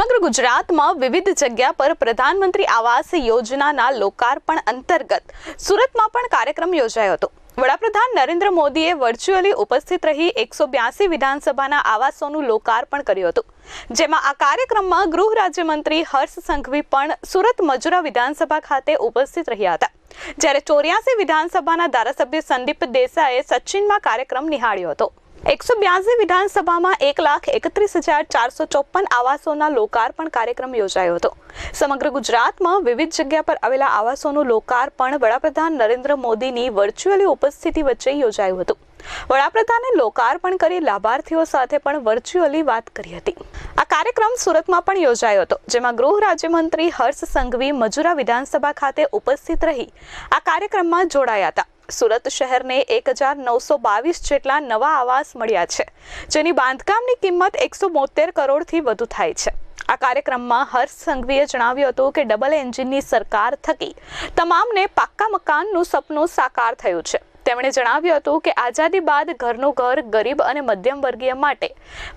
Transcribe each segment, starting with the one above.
સમગ્ર ગુજરાતમાં વિવિધ જગ્યા પર પ્રધાનમંત્રી આવાસ યોજનાના લોકાર્પણ અંતર્ગત સુરતમાં પણ કાર્યક્રમ યોજાયો હતો. વડાપ્રધાન નરેન્દ્ર મોદીએ વર્ચ્યુઅલી ઉપસ્થિત રહી એકસો બ્યાસી વિધાનસભાના આવાસોનું લોકાર્પણ કર્યું હતું. જેમાં આ કાર્યક્રમમાં ગૃહ રાજ્યમંત્રી હર્ષ સંઘવી પણ સુરત મજુરા વિધાનસભા ખાતે ઉપસ્થિત રહ્યા હતા. જ્યારે ચોર્યાસી વિધાનસભાના ધારાસભ્ય સંદીપ દેસાઈએ સચિનમાં કાર્યક્રમ નિહાળ્યો હતો. એકસો બ્યાસી વિધાનસભામાં એક લાખ એકત્રીસ હજાર ચારસો ચોપન આવાસોના લોકાર્પણ કાર્યક્રમ યોજાયો હતો. સમગ્ર ગુજરાતમાં વિવિધ જગ્યા પર આવેલા આવાસોનું લોકાર્પણ વડાપ્રધાન નરેન્દ્ર મોદીની વર્ચ્યુઅલી ઉપસ્થિતિ વચ્ચે યોજાયું હતું. વડાપ્રધાને લોકાર્પણ કરી લાભાર્થીઓ સાથે પણ વર્ચ્યુઅલી વાત કરી હતી. આ કાર્યક્રમ સુરતમાં પણ યોજાયો હતો, જેમાં ગૃહ રાજ્યમંત્રી હર્ષ સંઘવી મજુરા વિધાનસભા ખાતે ઉપસ્થિત રહી આ કાર્યક્રમમાં જોડાયા હતા. સુરત શહેરને એક હજાર નવસો બાવીસ જેટલા નવા આવાસ મળ્યા છે, જેની બાંધકામની કિંમત એકસો બોતેર કરોડથી વધુ થાય છે. આ કાર્યક્રમમાં હર્ષ સંઘવીએ જણાવ્યું હતું કે ડબલ એન્જિનની સરકાર થકી તમામને પાક્કા મકાનનું સપનું સાકાર થયું છે. તેમણે જણાવ્યું હતું કે આઝાદી બાદ ઘરનું ઘર ગરીબ અને મધ્યમ વર્ગીય માટે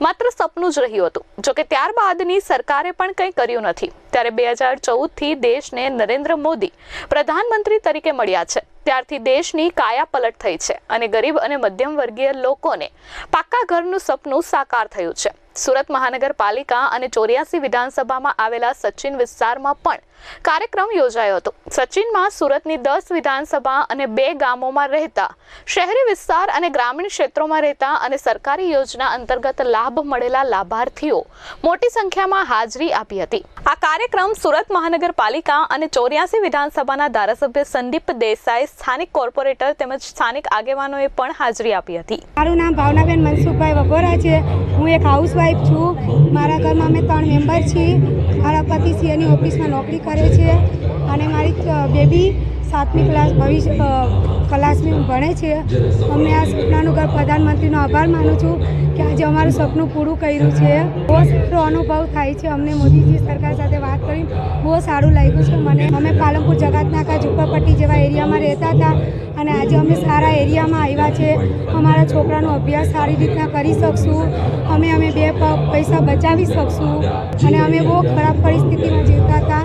માત્ર સપનું જ રહ્યું હતું, જોકે ત્યારબાદની સરકારે પણ કંઈ કર્યું નથી. ત્યારે બે હજાર ચૌદથી દેશને નરેન્દ્ર મોદી પ્રધાનમંત્રી તરીકે મળ્યા છે. ત્યારથી દેશની કાયા પલટ થઈ છે અને ગરીબ અને મધ્યમ વર્ગીય લોકોને પાક્કા ઘરનું સપનું સાકાર થયું છે. સુરત મહાનગરપાલિકા અને ચોર્યાસી વિધાનસભામાં આવેલા સચિન વિસ્તારમાં પણ કાર્યક્રમ યોજાયો હતો. સચિનમાં સુરતની દસ વિધાનસભા અને બે ગામોમાં રહેતા, શહેરી વિસ્તાર અને ગ્રામીણ ક્ષેત્રોમાં રહેતા અને સરકારી યોજના અંતર્ગત લાભ મળેલા લાભાર્થીઓ મોટી સંખ્યામાં હાજરી આપી હતી. આ કાર્યક્રમ સુરત મહાનગરપાલિકા અને ચોર્યાસી વિધાનસભાના ધારાસભ્ય સંદીપ દેસાઈ, સ્થાનિક કોર્પોરેટર તેમજ સ્થાનિક આગેવાનોએ પણ હાજરી આપી હતી. મારું નામ ભાવનાબેન મનસુખભાઈ વગોરા છે. હું એક હાઉસવાઈફ છું. મારા ઘરમાં અમે ત્રણ મેમ્બર છીએ. મારા પતિ સીએની ઓફિસમાં નોકરી કરે છે અને મારી બેબી સાતમી ક્લાસ ભવિષ્ય ક્લાસમાં ભણે છે. અમને આ સપનાનું ઘર પ્રધાનમંત્રીનો આભાર માનું છું કે આજે અમારું સપનું પૂરું કર્યું છે. બહુ સારો અનુભવ થાય છે અમને મોદીજી સરકાર સાથે વાત કરી બહુ સારું લાગ્યું છે મને. અમે પાલનપુર જગતનાકા ઝુંપડપટ્ટી જેવા એરિયામાં રહેતા હતા અને આજે અમે સારા એરિયામાં આવ્યા છે. અમારા છોકરાનો અભ્યાસ સારી રીતના કરી શકશું. અમે અમે બે પૈસા બચાવી શકશું. અને અમે બહુ ખરાબ પરિસ્થિતિમાં જીવતા હતા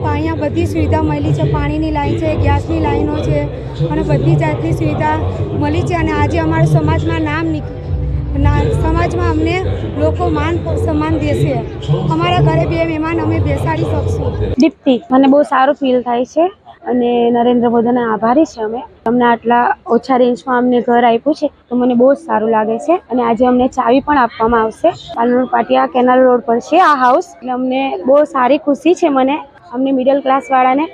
પણ અહીંયા બધી સુવિધા મળી છે. પાણીની લાઈન છે, ગેસની લાઈનો છે અને બધી જાતની સુવિધા મળી છે અને આજે અમારા સમાજમાં નામ સમાજમાં અમને લોકો માન સન્માન દેશે. અમારા ઘરે બે મહેમાન અમે બેસાડી શકશું. દીપ્તિ, મને બહુ સારું ફીલ થાય છે અને નરેન્દ્ર મોદીના આભારી છે અમે. અમને આટલા ઓછા રેન્જમાં અમને ઘર આપ્યું છે તો મને બહુ જ સારું લાગે છે અને આજે અમને ચાવી પણ આપવામાં આવશે. પાલનપુર પાટિયા કેનાલ રોડ પર છે આ હાઉસ એટલે અમને બહુ સારી ખુશી છે મને. અમને મિડલ ક્લાસવાળાને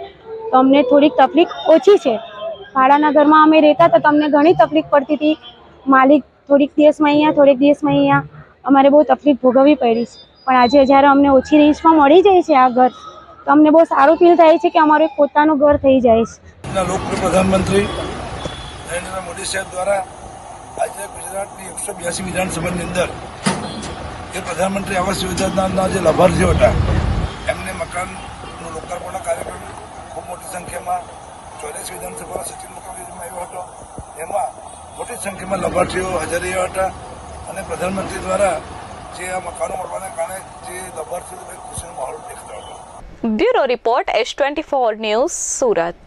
તો અમને થોડીક તકલીફ ઓછી છે. ભાડાના ઘરમાં અમે રહેતા તો તમને ઘણી તકલીફ પડતી હતી. માલિક થોડીક દિવસમાં અહીંયા, થોડીક દિવસમાં અહીંયા. અમારે બહુ તકલીફ ભોગવવી પડી છે. પણ આજે જ્યારે અમને ઓછી રેન્જમાં મળી જાય છે આ ઘર, તો અમને બહુ સારું ફીલ થાય છે કે અમારું પોતાનું ઘર થઈ જાય છે. પ્રધાનમંત્રી નરેન્દ્ર મોદી સાહેબ દ્વારા આજે ગુજરાતની એકસો બ્યાસી વિધાનસભાની અંદર એ પ્રધાનમંત્રી આવાસ યોજનાના જે લાભાર્થીઓ હતા, એમને મકાનનું લોકાર્પણનો કાર્યક્રમ ખૂબ મોટી સંખ્યામાં ચોરીસ વિધાનસભાના સચિન મુકાબલીમાં આવ્યો હતો. એમાં મોટી સંખ્યામાં લાભાર્થીઓ હાજર રહ્યા હતા અને પ્રધાનમંત્રી દ્વારા જે આ મકાનો મળવાના કારણે જે લાભાર્થીઓ ખુશીનો માહોલ દેખાતો હતો. Bureau report S twenty four news Surat.